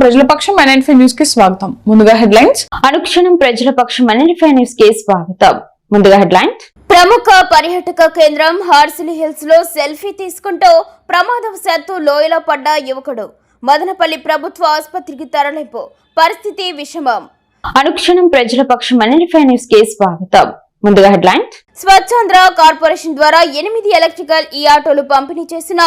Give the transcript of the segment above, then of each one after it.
ప్రజల పక్షం ఎన్ఎన్ఫీ న్యూస్కి స్వాగతం. ముందుగా హెడ్లైన్స్. అనుక్షణం ప్రజల పక్షం ఎన్ఎఫ్ఐ న్యూస్కి స్వాగతం. ముందుగా హెడ్లైన్స్. ప్రముఖ పర్యాటక కేంద్రం హార్సిలీ హిల్స్లో సెల్ఫీ తీసుకుంటూ ప్రమాదవశాత్తు లోయలో పడ్డ యువకుడు. మదనపల్లి ప్రభుత్వ ఆసుపత్రికి తరలింపు. పరిస్థితి విషమం. అనుక్షణం ప్రజల పక్షం ఎన్ఎఫ్ఐ న్యూస్కి స్వాగతం. ముందుగా హెడ్లైన్స్. స్వచ్ఛాంధ్ర కార్పొరేషన్ ద్వారా ఎనిమిది ఎలక్ట్రికల్ ఈ ఆటోలు పంపిణీ చేసిన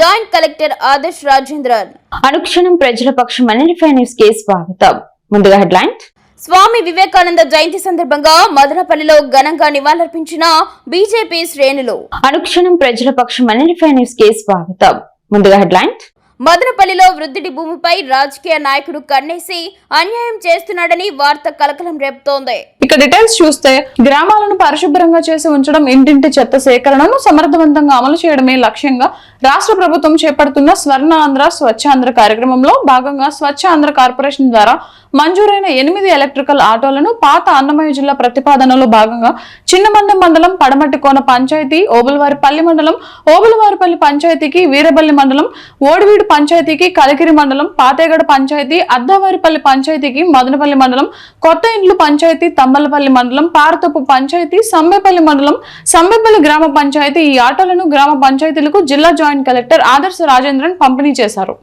జాయింట్ కలెక్టర్ ఆదర్శ్ రాజేంద్రన్. అనుక్షణం ప్రజల పక్షం ఎన్ఎఫ్ఐ న్యూస్కి స్వాగతం. ముందుగా హెడ్లైన్స్. స్వామి వివేకానంద జయంతి సందర్భంగా మదనపల్లిలో ఘనంగా నివాళులర్పించిన బీజేపీ శ్రేణులు. అనుక్షణం ప్రజల పక్షం ఎన్ఎఫ్ఐ న్యూస్కి స్వాగతం. ముందుగా హెడ్లైన్స్. మదనపల్లిలో వృద్ధుడి భూమిపై రాజకీయ నాయకుడు కన్నేసి అన్యాయం చేస్తున్నాడని వార్త కలకలం రేపుతోంది. ఇక డీటెయిల్స్ చూస్తే గ్రామాలను పరిశుభ్రంగా చేసి ఉంచడం ఇంటింటి చెత్త సేకరణను సమర్థవంతంగా అమలు చేయడమే లక్ష్యంగా రాష్ట్ర ప్రభుత్వం చేపడుతున్న స్వర్ణ ఆంధ్ర స్వచ్ఛాంధ్ర కార్యక్రమంలో భాగంగా స్వచ్ఛ ఆంధ్ర కార్పొరేషన్ ద్వారా మంజూరైన ఎనిమిది ఎలక్ట్రికల్ ఆటోలను పాత అన్నమయ్య జిల్లా ప్రతిపాదనలో భాగంగా చిన్నమండం మండలం పడమట్టికోన పంచాయతీ ఓబులవారిపల్లి మండలం ఓబులవారిపల్లి పంచాయతీకి వీరబల్లి మండలం ఓడివీడు పంచాయతీకి కలికిరి మండలం పాతేగడ పంచాయతీ అద్దవారిపల్లి పంచాయతీకి మదనపల్లి మండలం కొత్త ఇండ్లు పంచాయతీ తమ్మలపల్లి మండలం పారతప్పు పంచాయతీ సమ్మెపల్లి మండలం సమ్మెపల్లి గ్రామ పంచాయతీ ఈ ఆటోలను గ్రామ పంచాయతీలకు జిల్లా జాయింట్ కలెక్టర్ ఆదర్శ రాజేంద్రన్ పంపిణీ చేశారు.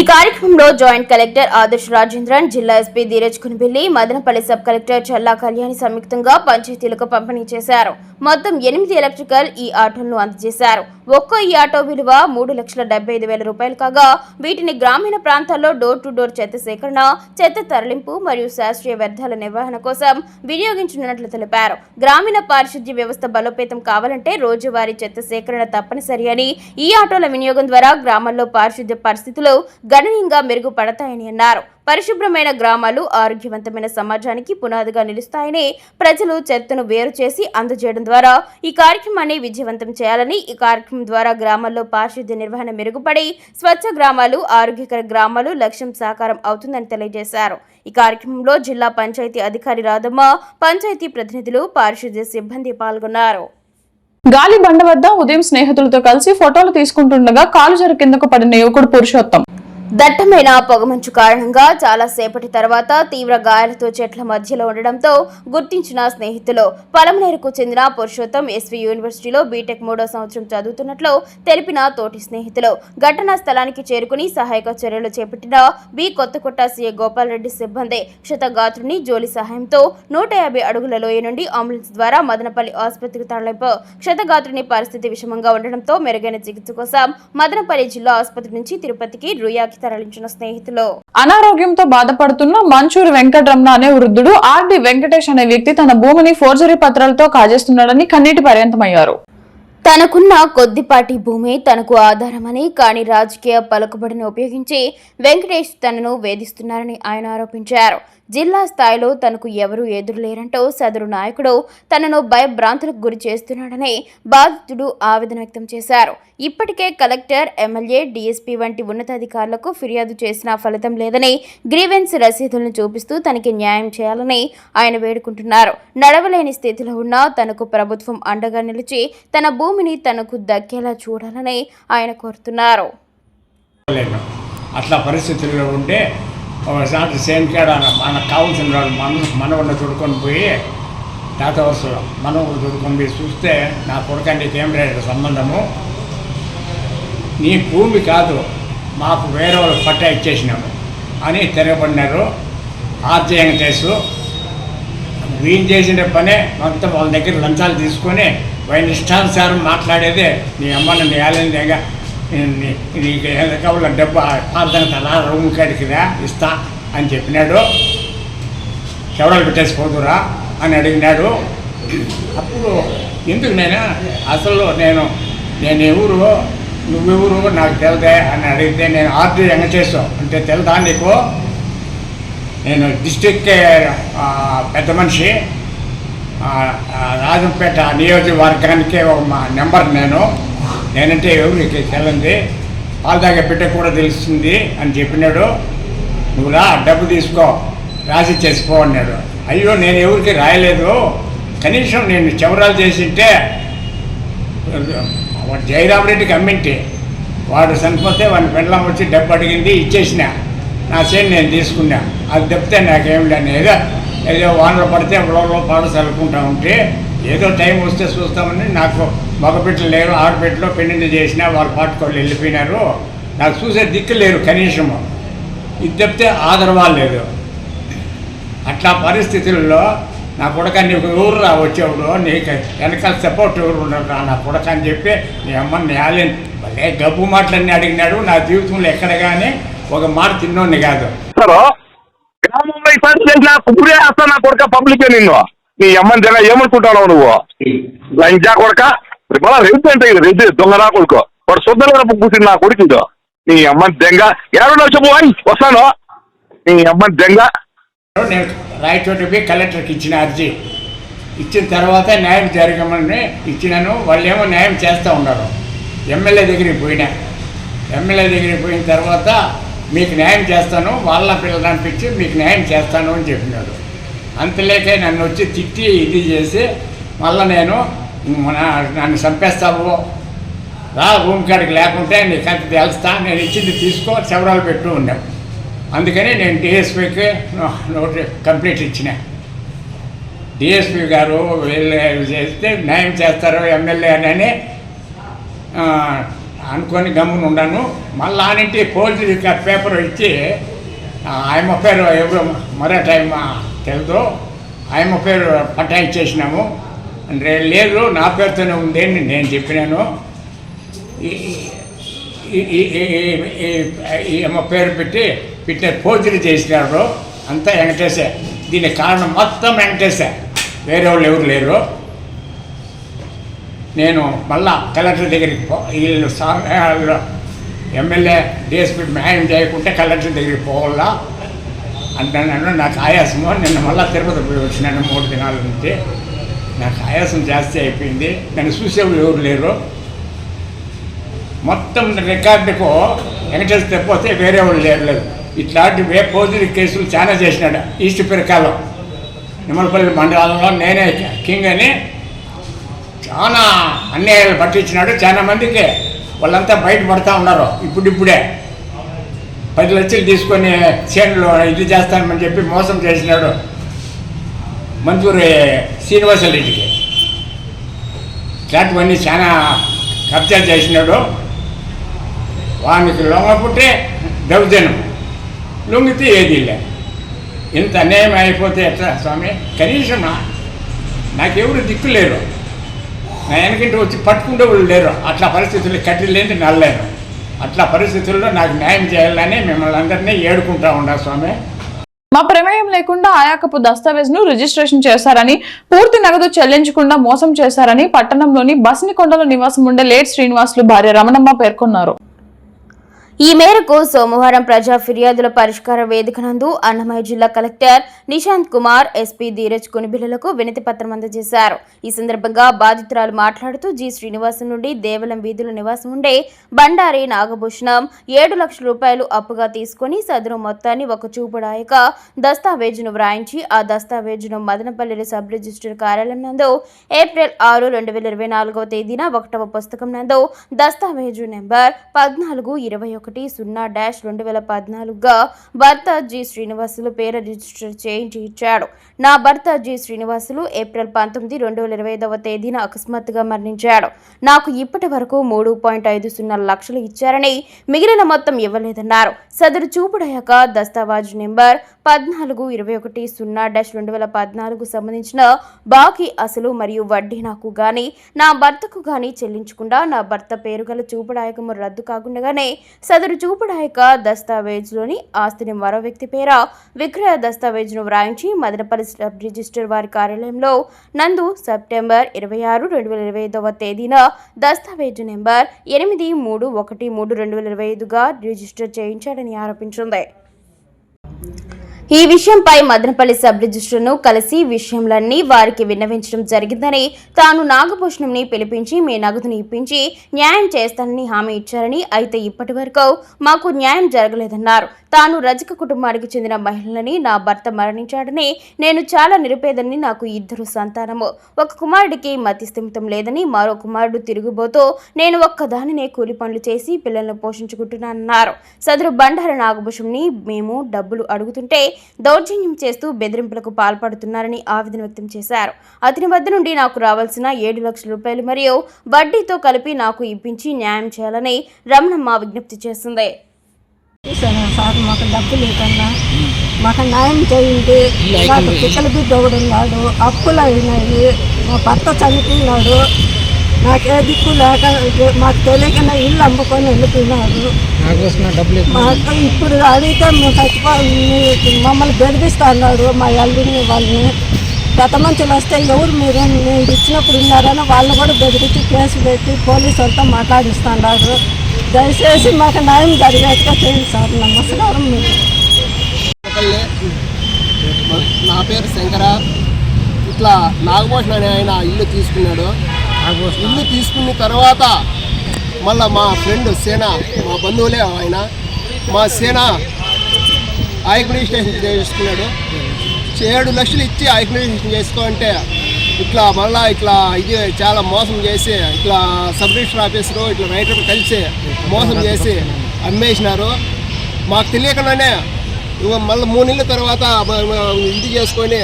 ఈ కార్యక్రమంలో జాయింట్ కలెక్టర్ ఆదర్శ్ రాజేంద్రన్ జిల్లా SP Dheeraj Kunibilli Madanapalli sub collector Challa Kalyani సంయుక్తంగా పంచాయతీలకు పంపిణీ చేశారు. మొత్తం ఎనిమిది ఎలక్ట్రికల్ ఈ ఆటోలను అందజేశారు. ఒక్కో ఈ ఆటో విలువ మూడు లక్షల డెబ్బై ఐదు వేల రూపాయలు కాగా వీటిని గ్రామీణ ప్రాంతాల్లో డోర్ టు డోర్ చెత్త సేకరణ చెత్త తరలింపు మరియు శాస్త్రీయ వ్యర్థాల నిర్వహణ కోసం వినియోగించనున్నట్లు తెలిపారు. గ్రామీణ పారిశుద్ధ్య వ్యవస్థ బలోపేతం కావాలంటే రోజువారీ చెత్త సేకరణ తప్పనిసరి అని ఈ ఆటోల వినియోగం ద్వారా గ్రామాల్లో పారిశుద్ధ్య పరిస్థితులు గణనీయంగా మెరుగుపడతాయని అన్నారు. పరిశుభ్రమైన గ్రామాలు ఆరోగ్యవంతమైన సమాజానికి పునాదిగా నిలుస్తాయని ప్రజలు చెత్తను వేరు చేసి అందజేయడం ద్వారా ఈ కార్యక్రమాన్ని విజయవంతం చేయాలని ఈ కార్యక్రమం ద్వారా గ్రామాల్లో పారిశుద్ధ్య నిర్వహణ మెరుగుపడి స్వచ్ఛ గ్రామాలు ఆరోగ్యకర గ్రామాలు లక్ష్యం సాకారం అవుతుందని తెలియజేశారు. ఈ కార్యక్రమంలో జిల్లా పంచాయతీ అధికారి రాధమ్మ పంచాయతీ ప్రతినిధులు పారిశుద్ధ్య సిబ్బంది పాల్గొన్నారు. గాలి బండ వద్ద ఉదయం స్నేహితులతో కలిసి ఫోటోలు తీసుకుంటుండగా కాలు జర కిందకు పడిన యువకుడు పురుషోత్తం. దట్టమైన పొగమంచు కారణంగా చాలా సేపటి తర్వాత తీవ్ర గాయాలతో చెట్ల మధ్యలో ఉండడంతో గుర్తించిన స్నేహితులు పలమనేరుకు చెందిన పురుషోత్తం ఎస్వి యూనివర్సిటీలో బీటెక్ మూడో సంవత్సరం చదువుతున్నట్లు తెలిపిన తోటి స్నేహితులు. ఘటనా స్థలానికి చేరుకుని సహాయక చర్యలు చేపట్టిన బి కొత్తకొట్ట సీఏ గోపాలరెడ్డి సిబ్బంది క్షతగాత్రుని జోలి సహాయంతో నూట యాభై అడుగుల లోయ నుండి అంబులెన్స్ ద్వారా మదనపల్లి ఆసుపత్రికి తరలింపు. క్షతగాత్రుని పరిస్థితి విషమంగా ఉండడంతో మెరుగైన చికిత్స కోసం మదనపల్లి జిల్లా ఆసుపత్రి నుంచి తిరుపతికి రుయాకి తరలించిన స్నేహితులు. అనారోగ్యంతో బాధపడుతున్న మంచూరి వెంకటరమణ అనే వృద్ధుడు ఆర్డి వెంకటేష్ అనే వ్యక్తి తన భూమిని ఫోర్జరీ పత్రాలతో కాజేస్తున్నాడని కన్నీటి పర్యంతమయ్యారు. తనకున్న కొద్దిపాటి భూమి తనకు ఆధారమని కానీ రాజకీయ పలుకుబడిని ఉపయోగించి వెంకటేష్ తనను వేధిస్తున్నారని ఆయన ఆరోపించారు. జిల్లా స్థాయిలో తనకు ఎవరూ ఎదురులేరంటూ సదరు నాయకుడు తనను భయభ్రాంతులకు గురి చేస్తున్నాడని బాధితుడు ఆవేదన వ్యక్తం చేశారు. ఇప్పటికే కలెక్టర్ ఎమ్మెల్యే డీఎస్పీ వంటి ఉన్నతాధికారులకు ఫిర్యాదు చేసినా ఫలితం లేదని గ్రీవెన్స్ రసీదులను చూపిస్తూ తనకి న్యాయం చేయాలని ఆయన వేడుకుంటున్నారు. నడవలేని స్థితిలో ఉన్న తనకు ప్రభుత్వం అండగా నిలిచి తన భూమిని తనకు దక్కేలా చూడాలని ఆయన కోరుతున్నారు. అట్లా పరిస్థితుల్లో ఉంటే ఒకసారి సేమ్ కేడ మనకు కావాల్సిన వాళ్ళు మన మనవన్న చూడుకొని పోయి తాత వరుసలో మనవడు చూడుకొని పోయి చూస్తే నా కొడుకండి ఏం లేదు సంబంధము? నీ భూమి కాదు మాకు వేరే వాళ్ళు పట్టా ఇచ్చేసినాము అని తిరగబడినారు ఆర్జీ చేసు వీళ్ళు చేసిన పనే మొత్తం వాళ్ళ దగ్గర లంచాలు తీసుకొని వాళ్ళ ఇష్టానుసారం మాట్లాడేదే. నీ అమ్మని నీ ఆలయంగా నీకు ఏదో కావాలి డబ్బు పార్థానికి అలా రూమ్ కాడికి ఇస్తా అని చెప్పినాడు. చెవడలు పెట్టేసిపోదురా అని అడిగినాడు. అప్పుడు ఎందుకు నేను అసలు నేను నేను ఎవరు నువ్వెవరు నాకు తెలిదే అని అడిగితే నేను ఆర్డర్ వెంకటేశ్వరం అంటే తెలుదా నీకు? నేను డిస్టిక్ పెద్ద మనిషి రాజంపేట నియోజకవర్గానికి ఒక మా నెంబర్ నేను. నేనంటే ఎవరికి తెలంది. పాలు తాగే బిడ్డ కూడా తెలుస్తుంది అని చెప్పినాడు. నువ్వు రా డబ్బు తీసుకో రాసి చేసుకో అన్నాడు. అయ్యో నేను ఎవరికి రాయలేదు. కనీసం నేను చివరాలు చేసింటే వాడు జయరామరెడ్డికి అమ్మింటే వాడు చనిపోతే వాడిని పెళ్ళం వచ్చి డబ్బు అడిగింది ఇచ్చేసిన. నా చేను నేను తీసుకున్నా. అది తప్పితే నాకేం లేని ఏదో ఏదో వానలు పడితే గొడవలో పాడు చల్లుకుంటా ఉంటే ఏదో టైం వస్తే చూస్తామని నాకు మగబిడ్డలు లేరు ఆడబిడ్డలు పెళ్ళిళ్ళు చేసినా వాళ్ళు పాటుకోళ్ళు వెళ్ళిపోయినారు. నాకు చూసే దిక్కు లేరు కనీసము. ఇది తప్పితే ఆదరవాలు లేదు. అట్లా పరిస్థితుల్లో నా కొడక నీకు ఎవరు రా వచ్చేవాడు నీకు వెనకాల సపోర్ట్ ఎవరు ఉండరు రా నా కొడక అని చెప్పి నీ అమ్మ నేలని భలే గబ్బు మాటలన్నీ అడిగినాడు. నా జీవితంలో ఎక్కడ కానీ ఒక మాట తిన్నోడిని కాదు. గ్రామంలో ఈసారి చేసిన ఇప్పుడే వేస్తా నా కొడుక పబ్లిక్ నిన్ను. నీ అమ్మని జగ ఏమనుకుంటావు నువ్వు? లంచా కొడక? మళ్ళా రెడ్డి అంటే ఇది రెడ్డి దొంగరా కొడుకు. వాడు శుద్ధంగా కూర్చుని నా కొడుకు ఇదో నీ అమ్మని దెంగ. ఎవరో చెప్పు వాయ్ వస్తాను. నీ అమ్మని దెంగ. నేను రాయచోటి పోయి కలెక్టర్కి ఇచ్చిన అర్జీ. ఇచ్చిన తర్వాత న్యాయం జరగమని ఇచ్చినాను. వాళ్ళేమో న్యాయం చేస్తూ ఉన్నారు. ఎమ్మెల్యే దగ్గరికి పోయినా. ఎమ్మెల్యే దగ్గరికి పోయిన తర్వాత మీకు న్యాయం చేస్తాను వాళ్ళ పిల్లలు అనిపించి మీకు న్యాయం చేస్తాను అని చెప్పినాడు. అంతలేకే నన్ను వచ్చి తిట్టి ఇది చేసి మళ్ళీ నేను నన్ను చంపేస్తావు? రా రూమ్ కాడికి లేకుంటే నీకు అంత తెలుస్తా. నేను ఇచ్చింది తీసుకో చెవరాలు పెట్టు ఉన్నాం అందుకని నేను డిఎస్పీకి నోటి కంప్లీట్ ఇచ్చిన. డిఎస్పీ గారు వీళ్ళు చేస్తే న్యాయం చేస్తారు ఎమ్మెల్యే అని అనుకొని గమ్మున ఉన్నాను. మళ్ళీ ఆనింటి పోలీసు పేపర్ ఇచ్చి ఆయమ్మ పేరు ఎవరు మరో టైం తెలుదు ఆయమ్మ పేరు పట్టా ఇచ్చేసినాము లేదు నా పేరుతోనే ఉంది అని నేను చెప్పినాను. ఈ- అమ్మ పేరు పెట్టి పెట్టే పోతులు చేసినారు. అంతా వెంకటేశే. దీనికి కారణం మొత్తం వెంకటేశే. వేరే వాళ్ళు ఎవరు లేరు. నేను మళ్ళా కలెక్టర్ దగ్గరికి పో వీళ్ళు ఎమ్మెల్యే డిఎస్పీ న్యాయం చేయకుంటే కలెక్టర్ దగ్గరికి పోవాలా? అంటున్నాను నాకు ఆయాసము. నిన్న మళ్ళా తిరుపతి పోయి వచ్చినాను మూడు దినాల నుంచి. నాకు ఆయాసం జాస్తి అయిపోయింది. నన్ను చూసేవాళ్ళు ఎవరు లేరు. మొత్తం రికార్డుకు వెంకటేశ్వర తెప్పితే వేరే వాళ్ళు లేరలేదు ఇట్లాంటి వే పోజులు కేసులు చాలా చేసినాడు ఈస్ట్ పిరకాలో. నిమ్మలపల్లి మండలంలో నేనే కింగ్ అని చాలా అన్యాయాలు పట్టించినాడు. చాలా మందికి వాళ్ళంతా బయటపడతా ఉన్నారు ఇప్పుడిప్పుడే. పది లక్షలు తీసుకొని చేనులో ఇది చేస్తానని చెప్పి మోసం చేసినాడు. మంచూరి శ్రీనివాసరెడ్డికి ఇట్లాంటివన్నీ చాలా కబ్జా చేసినాడు. వానికి లొంగపుట్టే దౌర్జన్యం. లొంగితే ఏది లే. ఇంత అన్యాయం అయిపోతే ఎట్లా స్వామి? కనీసం నాకెవరు దిక్కు లేరు. నా వెనకంటే వచ్చి పట్టుకుంటే వాళ్ళు లేరు. అట్లా పరిస్థితులు కట్టిలేని నల్లేరు అట్లా పరిస్థితుల్లో నాకు న్యాయం చేయాలని మిమ్మల్ని అందరినీ ఏడుకుంటా ఉండా స్వామి. మా ప్రమేయం లేకుండా ఆయాకపు దస్తావేజ్ను రిజిస్ట్రేషన్ చేశారని పూర్తి నగదు చెల్లించకుండా మోసం చేశారని పట్టణంలోని బస్నికొండలో నివాసం ఉండే లేట్ శ్రీనివాసులు భార్య రమణమ్మ పేర్కొన్నారు. ఈ మేరకు సోమవారం ప్రజా ఫిర్యాదుల పరిష్కార వేదిక నందు అన్నమయ్య జిల్లా కలెక్టర్ నిశాంత్ కుమార్ ఎస్పీ ధీరజ్ కొనిబిల్లలకు వినతి పత్రం అందజేశారు. ఈ సందర్భంగా బాధితురాలు మాట్లాడుతూ జి శ్రీనివాసం నుండి దేవలం వీధుల నివాసం ఉండే బండారి నాగభూషణం ఏడు లక్షల రూపాయలు అప్పుగా తీసుకుని సదరు మొత్తాన్ని ఒక చూపుడాయక దస్తావేజును వ్రాయించి ఆ దస్తావేజును మదనపల్లి సబ్ రిజిస్టర్ కార్యాలయం నందు ఏప్రిల్ ఆరు రెండు వేల ఇరవై నాలుగవ తేదీన ఒకటవ పుస్తకం నందు దస్తావేజు నెంబర్ పద్నాలుగు ఇరవై ఒకటి సున్నా డాష్ రెండు వేల పద్నాలుగుగా భర్త జి శ్రీనివాసులు పేరు రిజిస్టర్ చేయించి ఇచ్చాడు. నా భర్త జి శ్రీనివాసులు ఏప్రిల్ పంతొమ్మిది రెండు వేల ఇరవై ఐదవ తేదీన అకస్మాత్తుగా మరణించాడు. నాకు ఇప్పటి వరకు మూడు పాయింట్ ఐదు సున్నా లక్షలు ఇచ్చారని మిగిలిన మొత్తం ఇవ్వలేదన్నారు. సదరు చూపుడయ్యాక దస్తావాజు నెంబర్ పద్నాలుగు ఇరవై ఒకటి సున్నా డాష్ రెండు వేల పద్నాలుగు సంబంధించిన బాకీ అసలు మరియు వడ్డీ నాకు గాని నా భర్తకు గాని చెల్లించకుండా నా భర్త పేరు గల చూపుడాయకము రద్దు కాకుండానే సదరు చూపుడాయక దస్తావేజ్లోని ఆస్తిని మరో వ్యక్తి పేర విక్రయ దస్తావేజ్ను వ్రాయించి మదనపల్లి సబ్ రిజిస్టర్ వారి కార్యాలయంలో నందు సెప్టెంబర్ ఇరవై ఆరు రెండు వేల ఇరవై ఐదవ తేదీన దస్తావేజు నెంబర్ ఎనిమిది మూడు ఒకటి మూడు రెండు వేల ఇరవై ఐదుగా రిజిస్టర్ చేయించాడని ఆరోపించింది. ఈ విషయంపై మదనపల్లి సబ్ రిజిస్టర్ను కలిసి విషయంలన్నీ వారికి విన్నవించడం జరిగిందని తాను నాగభూషణంని పిలిపించి మీ నగదుని ఇప్పించి న్యాయం చేస్తానని హామీ ఇచ్చారని అయితే ఇప్పటి మాకు న్యాయం జరగలేదన్నారు. తాను రజక కుటుంబానికి చెందిన మహిళని నా భర్త మరణించాడని నేను చాలా నిరుపేదని నాకు ఇద్దరు సంతానము. ఒక కుమారుడికి మతి స్థిమితం లేదని మరో కుమారుడు తిరుగుబోతూ నేను ఒక్కదానినే కూలి పనులు చేసి పిల్లలను పోషించుకుంటున్నానన్నారు. సదరు బండార నాగభూషణ్ని మేము డబ్బులు అడుగుతుంటే దౌర్జన్యం చేస్తూ బెదిరింపులకు పాల్పడుతున్నారని ఆవేదన వ్యక్తం చేశారు. అతని వద్ద నుండి నాకు రావాల్సిన ఏడు లక్షల రూపాయలు మరియు వడ్డీతో కలిపి నాకు ఇప్పించి న్యాయం చేయాలని రమణమ్మ విజ్ఞప్తి చేసింది. సార్ మాకు డబ్బు లేకన్నా. మాకు న్యాయం చేయండి. నాకు పిక్కల బిడ్డ ఒకడు ఉన్నాడు. అప్పులు అయినాయి మా భర్త చనిపోయినాడు. నాకు దిక్కు లేక మాకు తెలియకన్నా ఇల్లు అమ్ముకొని వెళ్ళిపోయినారు మాకు ఇప్పుడు అడిగితే మేము చచ్చిపో మీ- మమ్మల్ని బెదిరిస్తా అన్నాడు మా అల్లుని వాళ్ళని. గత మంచులు వస్తే ఎవరు మీరు? మీరు ఇచ్చినప్పుడు ఉన్నారని వాళ్ళు కూడా బెదిరించి కేసు పెట్టి పోలీసు వాళ్ళతో మాట్లాడిస్తున్నారు దయచేసి మాకు న్యాయం జరిగేట్టుగా చేయండి సార్ నమస్కారం. నా పేరు శంకర. ఇట్లా నాగభూషణ అనే ఆయన ఇల్లు తీసుకున్నాడు. ఇల్లు తీసుకున్న తర్వాత మళ్ళా మా ఫ్రెండ్ సేన మా బంధువులే ఆయన. మా సేన స్టేషన్ చేసుకున్నాడు. ఏడు లక్షలు ఇచ్చి స్టేషన్ చేసుకో అంటే ఇట్లా మళ్ళా ఇట్లా ఇది చాలా మోసం చేసి ఇట్లా సబ్ రిజిస్టర్ ఆఫీసరు ఇట్లా రైటర్ కలిసి మోసం చేసి అమ్మేసినారు. మాకు తెలియకుండానే మళ్ళీ మూడు నెలల తర్వాత ఇది చేసుకొని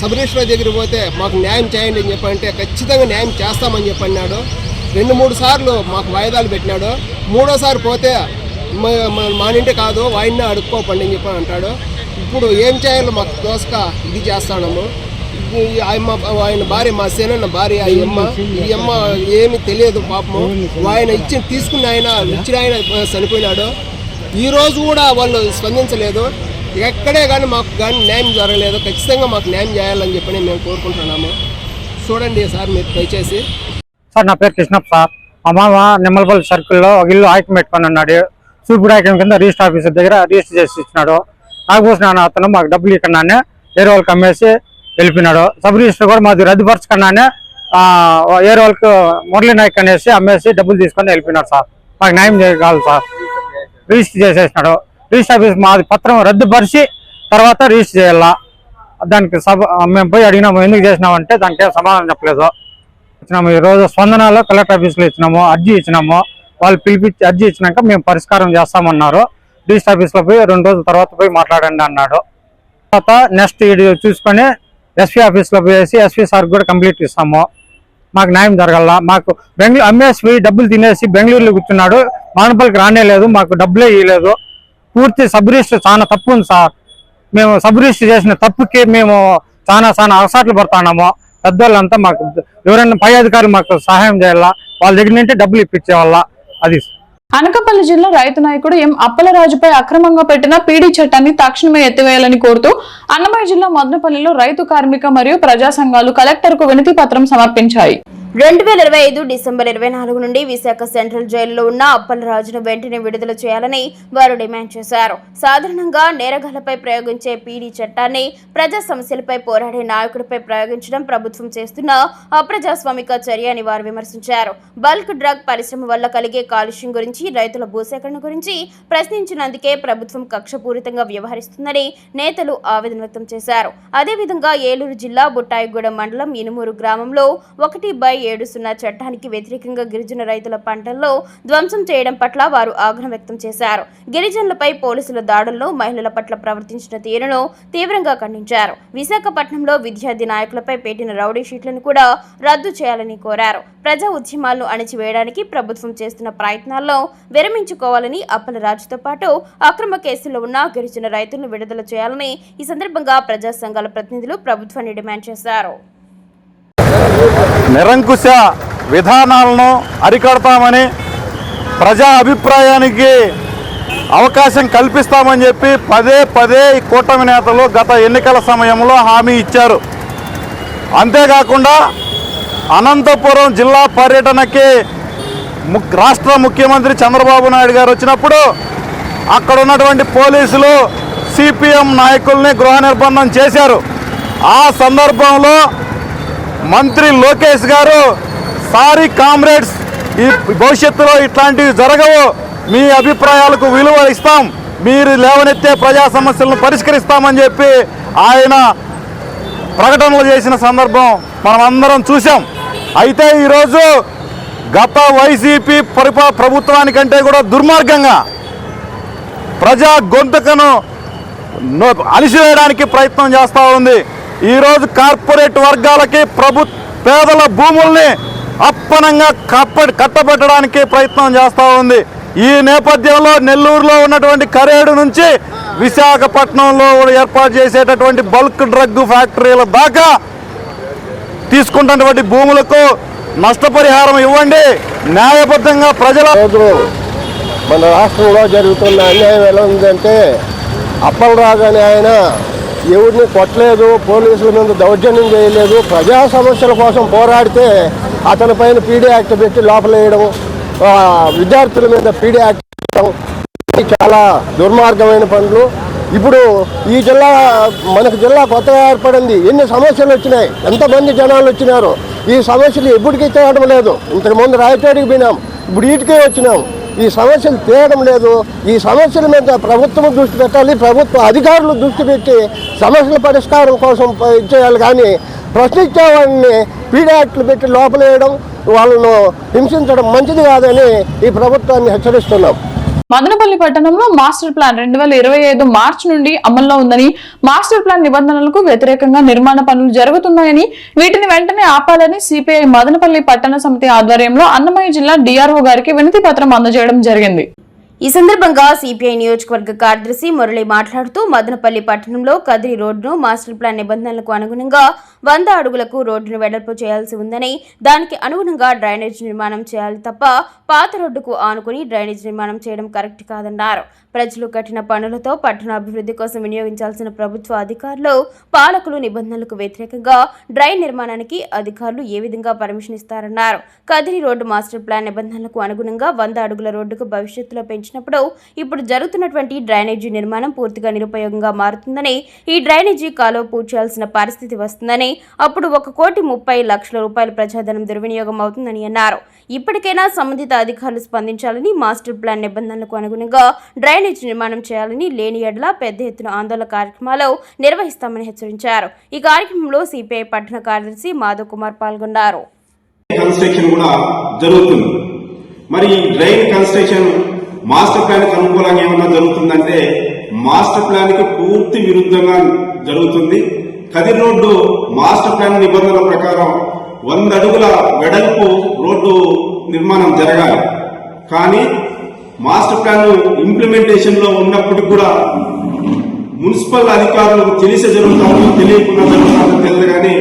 సబ్ రిజిస్టర్ దగ్గర పోతే మాకు న్యాయం చేయండి అని చెప్పంటే ఖచ్చితంగా న్యాయం చేస్తామని చెప్పి అన్నాడు రెండు మూడు సార్లు మాకు వాయిదాలు పెట్టినాడు. మూడోసారి పోతే మా ఇంటి కాదు వాయిన్నే అడుక్కోపండి అని చెప్పి అంటాడు. ఇప్పుడు ఏం చేయాలో మాకు దోసక ఇది చేస్తాము ఆయమ్మ ఆయన భార్య మా సేనన్న భార్య ఈ అమ్మ ఈ అమ్మ ఏమి తెలియదు పాపము. ఆయన ఇచ్చి తీసుకున్న ఆయన ఇచ్చిన ఆయన చనిపోయినాడు. ఈ రోజు కూడా వాళ్ళు స్పందించలేదు. ఎక్కడే కానీ మాకు కానీ న్యాయం జరగలేదు. ఖచ్చితంగా మాకు న్యాయం చేయాలని చెప్పని మేము కోరుకుంటున్నాము. చూడండి సార్ మీరు దయచేసి. సార్ నా పేరు కృష్ణప్ప సార్. మా మామ నిమ్మలపల్లి సర్కిల్లో ఒక ఇల్లు ఆయికం పెట్టుకొని ఉన్నాడు. సూపర్ ఆయికం కింద రిజిస్టర్ ఆఫీసర్ దగ్గర రిజిస్టర్ చేసి ఇచ్చినాడు. నాకు అనే అతను మాకు డబ్బులు ఇక్కడనే వేరే వాళ్ళకి అమ్మేసి తెలిపినాడు. సబ్ రిజిస్టర్ కూడా మాది రద్దుపరచకుండానే వేరే వాళ్ళకి మురళీ నాయక్ అనేసి అమ్మేసి డబ్బులు తీసుకొని వెళ్ళిపోయినాడు సార్. మాకు న్యాయం చేయగలరు సార్. రిజిస్టర్ చేసేసినాడు. రిజిస్టర్ ఆఫీస్ మాది పత్రం రద్దుపరిచి తర్వాత రిజిస్టర్ చేయాలా? దానికి సభ మేము పోయి అడిగినాము ఎందుకు చేసినామంటే దానికి ఏం సమాధానం చెప్పలేదు. ఇచ్చినాము ఈ రోజు స్పందనలో కలెక్టర్ ఆఫీస్లో ఇచ్చినాము అర్జీ ఇచ్చినాము. వాళ్ళు పిలిపించి అర్జీ ఇచ్చినాక మేము పరిష్కారం చేస్తామన్నారు. రిజిస్టర్ ఆఫీస్లో పోయి రెండు రోజుల తర్వాత పోయి మాట్లాడండి అన్నాడు. తర్వాత నెక్స్ట్ ఇది చూసుకొని ఎస్పీ ఆఫీస్లో పోయేసి ఎస్పీ సార్ కూడా కంప్లీట్ ఇస్తాము. మాకు న్యాయం జరగల మాకు బెంగళూరు అమ్మేసి పోయి డబ్బులు తినేసి బెంగళూరులో కూర్చున్నాడు. మానపల్లికి రానే లేదు. మాకు డబ్బులే ఇవ్వలేదు పూర్తి సబ్ రిజిస్టర్ చాలా తప్పు ఉంది సార్. మేము సబ్ రిజిస్టర్ చేసిన తప్పుకి మేము చాలా చాలా అవసాట్లు పడుతున్నాము. పెద్దవాళ్ళంతా మాకు ఎవరైనా పై అధికారులు మాకు సహాయం చేయాలా? వాళ్ళ దగ్గర నుండి డబ్బులు ఇప్పించేవాళ్ళ? అది అనకాపల్లి జిల్లా రైతు నాయకుడు ఎం అప్పలరాజుపై అక్రమంగా పెట్టిన పీడీ చట్టాన్ని తక్షణమే ఎత్తివేయాలని కోరుతూ అన్నమయ్య జిల్లా మదనపల్లిలో రైతు కార్మిక మరియు ప్రజా సంఘాలు కలెక్టర్కు వినతి పత్రం సమర్పించాయి. రెండు వేల ఇరవై ఐదు డిసెంబర్ ఇరవై నాలుగు నుండి విశాఖ సెంట్రల్ జైలులో ఉన్న అప్పలరాజును వెంటనే విడుదల చేయాలని వారు డిమాండ్ చేశారు. సాధారణంగా నేరగాళ్ళపై ప్రయోగించే పీడీ చట్టాన్ని ప్రజా సమస్యలపై పోరాడే నాయకుడిపై ప్రయోగించడం ప్రభుత్వం చేస్తున్న అప్రజాస్వామిక చర్య అని వారు విమర్శించారు. బల్క్ డ్రగ్ పరిశ్రమ వల్ల కలిగే కాలుష్యం గురించి రైతుల భూసేకరణ గురించి ప్రశ్నించినందుకే ప్రభుత్వం కక్షపూరితంగా వ్యవహరిస్తుందని నేతలు ఆవేదన వ్యక్తం చేశారు. అదేవిధంగా ఏలూరు జిల్లా బుట్టాయిగూడెం మండలం ఇనుమూరు గ్రామంలో ఒకటి బై ఏడు సున్నా చట్టానికి వ్యతిరేకంగా గిరిజన రైతుల పంటల్లో ధ్వంసం చేయడం పట్ల వారు ఆగ్రహం వ్యక్తం చేశారు. గిరిజనులపై పోలీసుల దాడుల్లో మహిళల పట్ల ప్రవర్తించిన తీరును తీవ్రంగా ఖండించారు. విశాఖపట్నంలో విద్యార్థి నాయకులపై పెట్టిన రౌడీ షీట్లను కూడా రద్దు చేయాలని కోరారు. ప్రజా ఉద్యమాలను అణిచివేయడానికి ప్రభుత్వం చేస్తున్న ప్రయత్నాల్లో విరమించుకోవాలని అప్పల రాజుతో పాటు అక్రమ కేసుల్లో ఉన్న గిరిజన రైతులను విడుదల చేయాలని ఈ సందర్భంగా ప్రజా సంఘాల ప్రతినిధులు ప్రభుత్వాన్ని డిమాండ్ చేశారు. నిరంకుశ విధానాలను అరికడతామని ప్రజా అభిప్రాయానికి అవకాశం కల్పిస్తామని చెప్పి పదే పదే ఈ కూటమి నేతలు గత ఎన్నికల సమయంలో హామీ ఇచ్చారు. అంతేకాకుండా అనంతపురం జిల్లా పర్యటనకి రాష్ట్ర ముఖ్యమంత్రి చంద్రబాబు నాయుడు గారు వచ్చినప్పుడు అక్కడ ఉన్నటువంటి పోలీసులు సిపిఎం నాయకుల్ని గృహ నిర్బంధం చేశారు. ఆ సందర్భంలో మంత్రి లోకేష్ గారు సారీ కామ్రేడ్స్ ఈ భవిష్యత్తులో ఇట్లాంటివి జరగవు. మీ అభిప్రాయాలకు విలువ ఇస్తాం. మీరు లేవనెత్తే ప్రజా సమస్యలను పరిష్కరిస్తామని చెప్పి ఆయన ప్రకటనలు చేసిన సందర్భం మనం అందరం చూసాం అయితే ఈరోజు గత వైసీపీ పరిపా ప్రభుత్వానికంటే కూడా దుర్మార్గంగా ప్రజా గొంతుకను నో- ప్రయత్నం చేస్తూ ఉంది. ఈరోజు కార్పొరేట్ వర్గాలకి ప్రభు పేదల భూముల్ని అప్పనంగా కప్ప కట్టబెట్టడానికి ప్రయత్నం చేస్తూ ఉంది. ఈ నేపథ్యంలో నెల్లూరులో ఉన్నటువంటి కరేడు నుంచి విశాఖపట్నంలో ఏర్పాటు చేసేటటువంటి బల్క్ డ్రగ్ ఫ్యాక్టరీల దాకా తీసుకుంటున్నటువంటి భూములకు నష్టపరిహారం ఇవ్వండి. న్యాయబద్ధంగా ప్రజల రోజు మన రాష్ట్రంలో జరుగుతున్న అన్యాయం ఎలా ఉందంటే అప్పలరాజు అని ఆయన ఎవరిని కొట్టలేదు పోలీసుల మీద దౌర్జన్యం చేయలేదు ప్రజా సమస్యల కోసం పోరాడితే అతని పైన పీడీ యాక్ట్ పెట్టి లోపలేయడం విద్యార్థుల మీద పీడీ యాక్ట్ పెట్టడం చాలా దుర్మార్గమైన పనులు. ఇప్పుడు ఈ జిల్లా మనకు జిల్లా కొత్తగా ఏర్పడింది. ఎన్ని సమస్యలు వచ్చినాయి? ఎంతమంది జనాలు వచ్చినారు? ఈ సమస్యలు ఎప్పటికీ తేవడం లేదు. ఇంతకుముందు రాయటేడికి పోయినాం. ఇప్పుడు వీటికే వచ్చినాం. ఈ సమస్యలు తీయడం లేదు. ఈ సమస్యల మీద ప్రభుత్వం దృష్టి పెట్టాలి. ప్రభుత్వ అధికారులు దృష్టి పెట్టి సమస్యల పరిష్కారం కోసం చేయాలి. ఇచ్చేయాలి కానీ ప్రశ్నించే వాళ్ళని పీడియాట్లు పెట్టి లోపలేయడం వాళ్ళను హింసించడం మంచిది కాదని ఈ ప్రభుత్వాన్ని హెచ్చరిస్తున్నాం. మదనపల్లి పట్టణంలో మాస్టర్ ప్లాన్ రెండు వేల ఇరవై ఐదు మార్చి నుండి అమల్లో ఉందని మాస్టర్ ప్లాన్ నిబంధనలకు వ్యతిరేకంగా నిర్మాణ పనులు జరుగుతున్నాయని వీటిని వెంటనే ఆపాలని సిపిఐ మదనపల్లి పట్టణ సమితి ఆధ్వర్యంలో అన్నమయ్య జిల్లా డిఆర్ఓ గారికి వినతి పత్రం అందజేయడం జరిగింది. ఈ సందర్భంగా సిపిఐ నియోజకవర్గ కార్యదర్శి మురళి మాట్లాడుతూ మదనపల్లి పట్టణంలో కదిరి రోడ్డును మాస్టర్ ప్లాన్ నిబంధనలకు అనుగుణంగా వంద అడుగులకు రోడ్డును వెడల్పు చేయాల్సి ఉందని దానికి అనుగుణంగా డ్రైనేజ్ నిర్మాణం చేయాలి తప్ప పాత రోడ్డుకు ఆనుకుని డ్రైనేజ్ నిర్మాణం చేయడం కరెక్ట్ కాదన్నారు. ప్రజలు కఠిన పనులతో పట్టణ అభివృద్ధి కోసం వినియోగించాల్సిన ప్రభుత్వ అధికారులు పాలకులు నిబంధనలకు వ్యతిరేకంగా డ్రైన్ నిర్మాణానికి అధికారులు ఏ విధంగా పర్మిషన్ ఇస్తారన్నారు. కదిరి రోడ్డు మాస్టర్ ప్లాన్ నిబంధనలకు అనుగుణంగా వంద అడుగుల రోడ్డుకు భవిష్యత్తులో చేసినప్పుడు ఇప్పుడు జరుగుతున్నటువంటి డ్రైనేజీ నిర్మాణం పూర్తిగా నిరుపయోగంగా మారుతుందని ఈ డ్రైనేజీ కాలువ పూడ్చాల్సిన పరిస్థితి వస్తుందని అప్పుడు ఒక కోటి ముప్పై లక్షల రూపాయల ప్రజాధనం దుర్వినియోగం అవుతుందని అన్నారు. ఇప్పటికైనా సంబంధిత అధికారులు స్పందించాలని మాస్టర్ ప్లాన్ నిబంధనలకు అనుగుణంగా డ్రైనేజీ నిర్మాణం చేయాలని లేని ఎడల పెద్ద ఎత్తున ఆందోళన కార్యక్రమాలు నిర్వహిస్తామని హెచ్చరించారు. ఈ కార్యక్రమంలో సిపిఐ పట్టణ కార్యదర్శి మాధవ్ కుమార్ పాల్గొన్నారు. కన్స్ట్రక్షన్ కూడా జరుగుతుంది. మరి ఈ డ్రైన్ కన్స్ట్రక్షన్ మాస్టర్ ప్లాన్కి అనుకూలంగా ఏమన్నా జరుగుతుందంటే మాస్టర్ ప్లాన్కి పూర్తి విరుద్ధంగా జరుగుతుంది. కదిరి రోడ్డు మాస్టర్ ప్లాన్ నిబంధనల ప్రకారం వంద అడుగుల వెడల్పు రోడ్డు నిర్మాణం జరగాలి. కానీ మాస్టర్ ప్లాన్ ఇంప్లిమెంటేషన్లో ఉన్నప్పటికి కూడా మున్సిపల్ అధికారులకు తెలిసి జరుగుతామో తెలియకుండా జరుగుతామో తెలియదు కానీ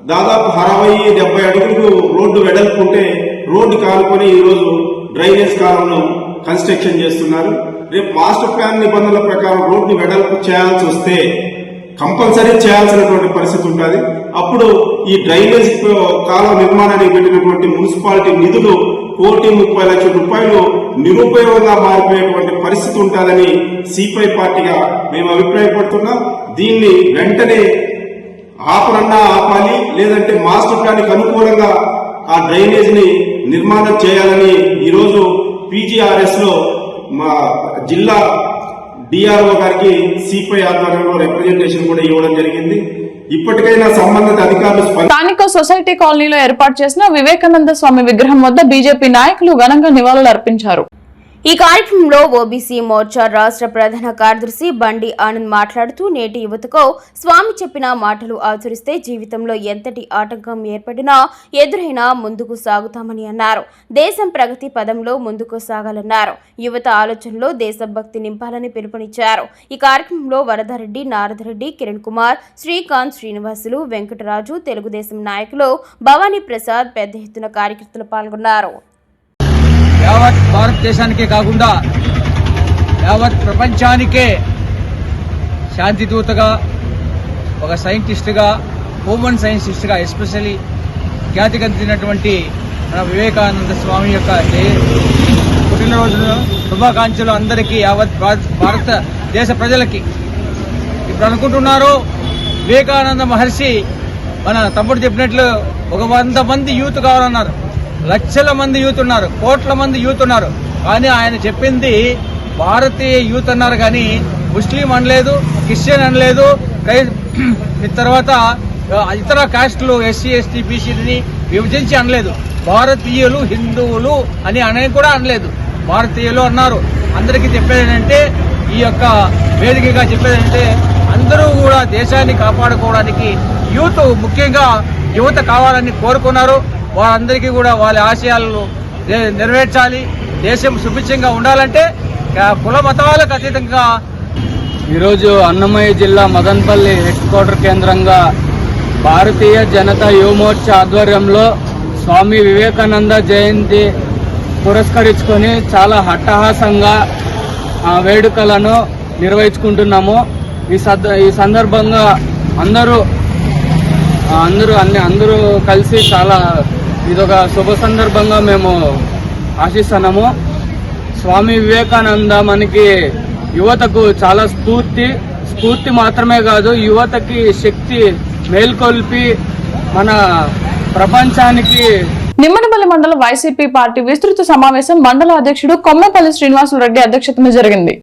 దాదాపు అరవై డెబ్బై అడుగులకు రోడ్డు వెడల్పు ఉంటే రోడ్డు కాలుకొని ఈరోజు డ్రైనేజ్ కాలంలో కన్స్ట్రక్షన్ చేస్తున్నారు. రేపు మాస్టర్ ప్లాన్ నిబంధనల ప్రకారం రోడ్డు వెడల్పు చేయాల్సి వస్తే కంపల్సరీ చేయాల్సినటువంటి పరిస్థితి ఉంటుంది. అప్పుడు ఈ డ్రైనేజ్ కాలం నిర్మాణానికి పెట్టినటువంటి మున్సిపాలిటీ నిధులు కోటి ముప్పై లక్షల రూపాయలు నిరుపయోగంగా మారిపోయేటువంటి పరిస్థితి ఉంటుందని సిపిఐ పార్టీగా మేము అభిప్రాయపడుతున్నాం. దీన్ని వెంటనే ఆపరన్నా ఆపాలి లేదంటే మాస్టర్ ప్లాన్కి అనుకూలంగా ఆ డ్రైనేజ్ని నిర్మాణం చేయాలని ఈరోజు పీజీఆర్ఎస్లో మా జిల్లా డిఆర్ఓ గారికి సిపిఐ ఆధ్వర్యంలో రిప్రజెంటేషన్ కూడా ఇవ్వడం జరిగింది. ఇప్పటికైనా సంబంధిత అధికారులు స్థానిక సొసైటీ కాలనీలో ఏర్పాటు చేసిన వివేకానంద స్వామి విగ్రహం వద్ద బీజేపీ నాయకులు ఘనంగా నివాళులు అర్పించారు ఈ కార్యక్రమంలో ఓబీసీ మోర్చా రాష్ట్ర ప్రధాన కార్యదర్శి బండి ఆనంద్ మాట్లాడుతూ నేటి యువతకు స్వామి చెప్పిన మాటలు ఆచరిస్తే జీవితంలో ఎంతటి ఆటంకం ఏర్పడినా ఎదురైనా ముందుకు సాగుతామని అన్నారు. దేశం ప్రగతి పదంలో ముందుకు సాగాలన్నారు. యువత ఆలోచనలో దేశభక్తి నింపాలని పిలుపునిచ్చారు. ఈ కార్యక్రమంలో వరదారెడ్డి నారదరెడ్డి కిరణ్ కుమార్ శ్రీకాంత్ శ్రీనివాసులు వెంకటరాజు తెలుగుదేశం నాయకులు భవానీ ప్రసాద్ పెద్ద ఎత్తున కార్యకర్తలు పాల్గొన్నారు. యావత్ భారతదేశానికే కాకుండా యావత్ ప్రపంచానికే శాంతిదూతగా ఒక సైంటిస్ట్గా హ్యూమన్ సైంటిస్ట్గా ఎస్పెషల్లీ ఖ్యాతిగందినటువంటి మన వివేకానంద స్వామి యొక్క పుట్టినరోజు శుభాకాంక్షలు అందరికీ యావత్ భారత భారతదేశ ప్రజలకి. ఇప్పుడు అనుకుంటున్నారు వివేకానంద మహర్షి మన తమ్ముడు చెప్పినట్లు ఒక వంద మంది యూత్ కావాలన్నారు. లక్షల మంది యూత్ ఉన్నారు కోట్ల మంది యూత్ ఉన్నారు. కానీ ఆయన చెప్పింది భారతీయ యూత్ అన్నారు కానీ ముస్లిం అనలేదు క్రిస్టియన్ అనలేదు క్రై- తర్వాత ఇతర కాస్టులు ఎస్సీ ఎస్టీ బీసీని విభజించి అనలేదు. భారతీయులు హిందువులు అని అనేది కూడా అనలేదు. భారతీయులు అన్నారు. అందరికీ చెప్పేది ఏంటంటే ఈ యొక్క వేదికగా చెప్పేది ఏంటంటే అందరూ కూడా దేశాన్ని కాపాడుకోవడానికి యూత్ ముఖ్యంగా యువత కావాలని కోరుకున్నారు. వారందరికీ కూడా వాళ్ళ ఆశయాలను నెరవేర్చాలి. దేశం సుభిక్షంగా ఉండాలంటే కుల మతాలకు అతీతంగా ఈరోజు అన్నమయ్య జిల్లా మదన్పల్లి హెడ్ క్వార్టర్ కేంద్రంగా భారతీయ జనతా యువమోర్చా ఆధ్వర్యంలో స్వామి వివేకానంద జయంతి పురస్కరించుకొని చాలా హట్టహాసంగా ఆ వేడుకలను నిర్వహించుకుంటున్నాము. ఈ సద్ ఈ సందర్భంగా అందరూ అందరూ అన్ని అందరూ కలిసి చాలా ఇదొక శుభ సందర్భంగా మేము ఆశిస్తున్నాము. స్వామి వివేకానంద మనకి యువతకు చాలా స్ఫూర్తి స్ఫూర్తి మాత్రమే కాదు యువతకి శక్తి మేల్కొల్పి మన ప్రపంచానికి నిమ్మనపల్లి మండల వైసీపీ పార్టీ విస్తృత సమావేశం మండల అధ్యక్షుడు కొమ్మపల్లి శ్రీనివాసరెడ్డి అధ్యక్షతన జరిగింది.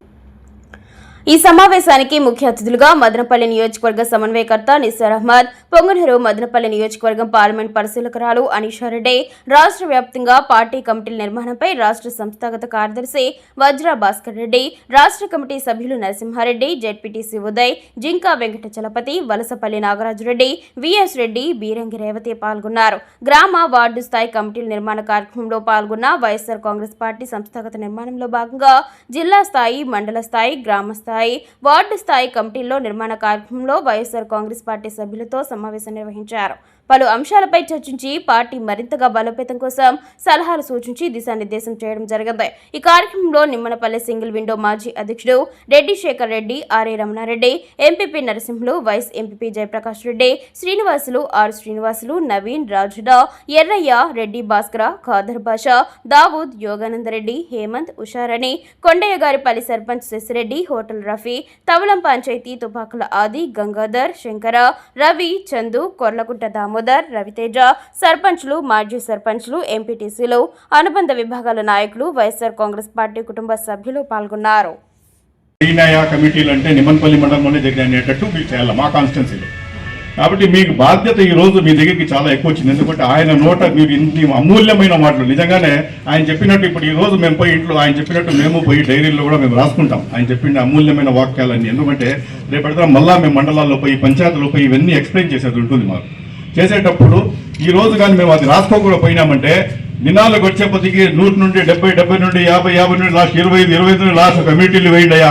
ఈ సమావేశానికి ముఖ్య అతిథులుగా మదనపల్లి నియోజకవర్గ సమన్వయకర్త నిసార్ అహ్మద్ పొంగనూరు మదనపల్లి నియోజకవర్గం పార్లమెంట్ పరిశీలకురాలు అనీషారెడ్డి రాష్ట్ర వ్యాప్తంగా పార్టీ కమిటీల నిర్మాణంపై రాష్ట్ర సంస్థాగత కార్యదర్శి వజ్ర భాస్కర్ రెడ్డి రాష్ట్ర కమిటీ సభ్యులు నరసింహారెడ్డి జెడ్పీటీసీ ఉదయ్ జింకా వెంకట చలపతి వలసపల్లి నాగరాజురెడ్డి విఎస్ రెడ్డి బీరంగి రేవతి పాల్గొన్నారు. గ్రామ వార్డు స్థాయి కమిటీల నిర్మాణ కార్యక్రమంలో పాల్గొన్న వైఎస్ఆర్ కాంగ్రెస్ పార్టీ సంస్థాగత నిర్మాణంలో భాగంగా జిల్లా స్థాయి మండల స్థాయి గ్రామ స్థాయి స్థాయి వార్డు స్థాయి కమిటీల్లో నిర్మాణ కార్యక్రమంలో వైఎస్ఆర్ కాంగ్రెస్ పార్టీ సభ్యులతో సమావేశం నిర్వహించారు. పలు అంశాలపై చర్చించి పార్టీ మరింతగా బలోపేతం కోసం సలహాలు సూచించి దిశానిర్దేశం చేయడం జరిగింది. ఈ కార్యక్రమంలో నిమ్మనపల్లి సింగిల్ విండో మాజీ అధ్యక్షుడు Reddy Sekhar Reddy RA Ramanareddy MPP Narasimhulu vice MPP Jayaprakash Reddy Srinivasulu R Srinivasulu Naveen Rajuda Errayya Reddy Bhaskara Khader Basha Dawood Yoganandareddy Hemanth Usharani Kondaiah Garipalli sarpanch Sasireddy hotel Rafi Tavalam panchayat Tupakula Adi Gangadhar Shankara Ravi Chandu Korlakunta Damodar Raviteja సర్పంచ్లు మాజీ సర్పంచ్లు ఎంపీటీసీలు అనుబంధ విభాగాల నాయకులు YSR Congress party కుటుంబ సభ్యులు పాల్గొన్నారు. కమిటీలు అంటే నిమ్మన్పల్లి మండలంలోనే దగ్గర అనేటట్టు మీకు చేయాలి మా కాన్స్టిట్యున్సీలో. కాబట్టి మీకు బాధ్యత ఈ రోజు మీ దగ్గరికి చాలా ఎక్కువ వచ్చింది. ఎందుకంటే ఆయన నోట మీరు ఇన్ని అమూల్యమైన మాటలు. నిజంగానే ఆయన చెప్పినట్టు ఇప్పుడు ఈ రోజు మేము పోయి ఇంట్లో ఆయన చెప్పినట్టు మేము పోయి డైరీలో కూడా మేము రాసుకుంటాం. ఆయన చెప్పిన అమూల్యమైన వాక్యాలన్నీ. ఎందుకంటే రేపటిదా మళ్ళా మేము మండలాల్లో పోయి పంచాయతీలో పోయి ఇవన్నీ ఎక్స్ప్లెయిన్ చేసేది ఉంటుంది మాకు. చేసేటప్పుడు ఈ రోజు కానీ మేము అది రాసుకోకుండా పోయినామంటే దినాలకు వచ్చేపతికి నూరు నుండి డెబ్బై డెబ్బై నుండి యాభై యాభై నుండి లాస్ట్ ఇరవై ఐదు ఇరవై ఐదు నుండి లాస్ట్ కమిటీలు వేయండియా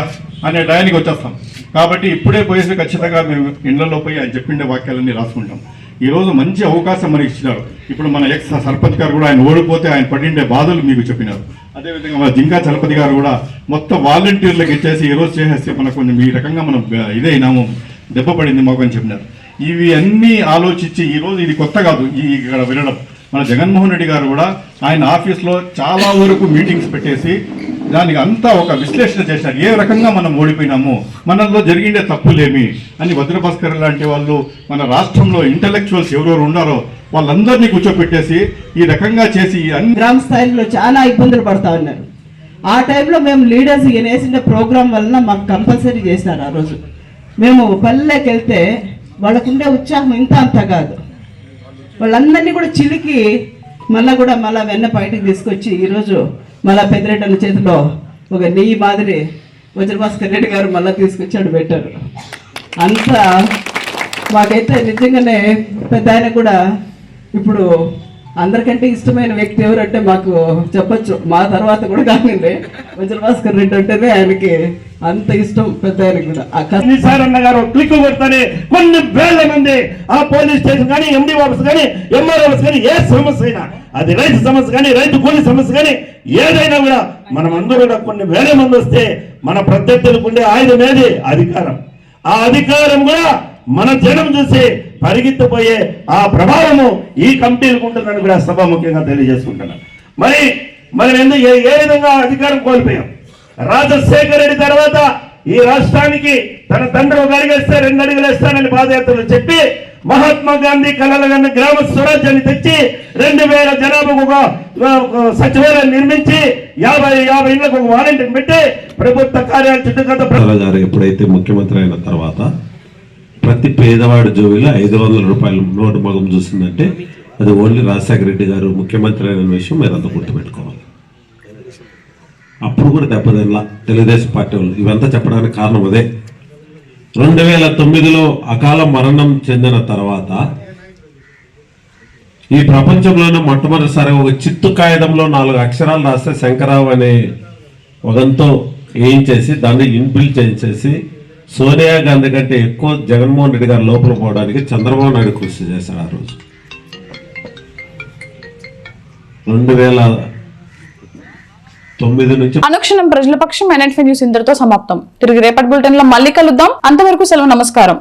అనే టయానికి వచ్చేస్తాం. కాబట్టి ఇప్పుడే పోయేసి ఖచ్చితంగా మేము ఇళ్ళలో పోయి ఆయన చెప్పిండే వాక్యాలన్నీ రాసుకుంటాం. ఈరోజు మంచి అవకాశం మనకి ఇచ్చినారు. ఇప్పుడు మన ఎక్స్ సర్పంచ్ గారు కూడా ఆయన ఓడిపోతే ఆయన పడిండే బాధలు మీకు చెప్పినారు. అదేవిధంగా మన జింకా చలపతి గారు కూడా మొత్తం వాలంటీర్లకు ఇచ్చేసి ఈరోజు చేసేస్తే మనకు కొంచెం ఈ రకంగా మనం ఇదైనాము దెబ్బ పడింది మాకు అని చెప్పినారు. ఇవి అన్నీ ఆలోచించి ఈ రోజు ఇది కొత్త కాదు. ఈ ఇక్కడ వినడం. మన జగన్మోహన్ రెడ్డి గారు కూడా ఆయన ఆఫీస్లో చాలా వరకు మీటింగ్స్ పెట్టేసి దానికి అంతా ఒక విశ్లేషణ చేశారు. ఏ రకంగా మనం ఓడిపోయినాము మనలో జరిగిండే తప్పులేమి అని భద్రభాస్కర్ లాంటి వాళ్ళు మన రాష్ట్రంలో ఇంటలెక్చువల్స్ ఎవరెవరు ఉన్నారో వాళ్ళందరినీ కూర్చోపెట్టేసి ఈ రకంగా చేసి అన్ని గ్రామ స్థాయిలో చాలా ఇబ్బందులు పడతా ఉన్నారు. ఆ టైంలో మేము లీడర్స్ ఈయన వేసిన ప్రోగ్రాం వలన మాకు కంపల్సరీ చేశారు ఆ రోజు. మేము పల్లెకి వెళ్తే వాళ్ళకుండే ఉత్సాహం ఇంత అంత కాదు. వాళ్ళందరినీ కూడా చిలికి మళ్ళా కూడా మళ్ళా వెన్న బయటకు తీసుకొచ్చి ఈరోజు మళ్ళా పెద్దరెడ్డి చేతిలో ఒక నెయ్యి మాదిరి వజ్రభాస్కర్ రెడ్డి గారు మళ్ళీ తీసుకొచ్చాడు పెట్టారు. అంత మాకైతే నిజంగానే పెద్ద ఆయన కూడా ఇప్పుడు అందరికంటే ఇష్టమైన వ్యక్తి ఎవరంటే మాకు చెప్పొచ్చు. మా తర్వాత కూడా కానివ్వండి వజ్రభాస్కర్ రెడ్డి అంటేనే ఆయనకి అంత ఇష్టం పెద్ద ఆయన కూడా. ఆ సార్ అన్న గారు క్లిక్ కొడతానే కొన్ని వేల మంది ఆ పోలీస్ స్టేషన్ కానీ ఎండి ఆఫీస్ కానీ ఎంఆర్ ఆఫీస్ కానీ ఏ సమస్య అయినా అది రైతు సమస్య కానీ రైతు కూలీ సమస్య కానీ ఏదైనా కూడా మనం అందరూ కూడా కొన్ని వేల మంది వస్తే మన ప్రత్యర్థులకు ఉండే ఆయుధం ఏది? అధికారం. ఆ అధికారం కూడా మన జనం చూసి పరిగెత్తిపోయే ఆ ప్రభావము ఈ కంపెనీలకు ఉంటుందని కూడా సభాముఖ్యంగా తెలియజేసుకుంటున్నాను మరి మనం ఎందుకు ఏ విధంగా అధికారం కోల్పోయాం? రాజశేఖర రెడ్డి తర్వాత ఈ రాష్ట్రానికి తన తండ్రి ఒక అడిగేస్తే రెండు అడుగులు వేస్తానని పాదయాత్రలు చెప్పి మహాత్మా గాంధీ కలలుగన్న గ్రామ స్వరాజ్యాన్ని తెచ్చి రెండు వేల జనాభాకు ఒక సచివాలయం నిర్మించి యాభై యాభై ఇళ్ళకు ఒక వాలంటీర్ పెట్టి ప్రభుత్వ కార్యాలయ చుట్టుకొత్త గారు ఎప్పుడైతే ముఖ్యమంత్రి అయిన తర్వాత ప్రతి పేదవాడి జోబిలో ఐదు వందల రూపాయలు నోటు మగం చూసిందంటే అది ఓన్లీ రాజశేఖర రెడ్డి గారు ముఖ్యమంత్రి అయిన విషయం మీరు అంతా గుర్తుపెట్టుకోవాలి. అప్పుడు కూడా దెబ్బతినలా తెలుగుదేశం పార్టీ వాళ్ళు. ఇవంతా చెప్పడానికి కారణం అదే. రెండు వేల తొమ్మిదిలో అకాల మరణం చెందిన తర్వాత ఈ ప్రపంచంలోనే మొట్టమొదటిసారి ఒక చిత్తు కాగితంలో నాలుగు అక్షరాలు రాస్తే శంకరావు అనే ఒకంతో వేయించేసి దాన్ని ఇన్బిల్డ్ చేయించేసి సోనియా గాంధీ కంటే ఎక్కువ జగన్మోహన్ రెడ్డి గారు లోపల పోవడానికి చంద్రబాబు నాయుడు కృషి చేశారు ఆ రోజు. రెండు వేల తొమ్మిది నుంచి అనుక్షణం ప్రజల పక్షం ఎన్ఎట్ఫీ న్యూస్ ఇందరితో సమాప్తం. తిరిగి రేపటి బులెటిన్లో మళ్ళీ కలుద్దాం. అంతవరకు సెలవు నమస్కారం.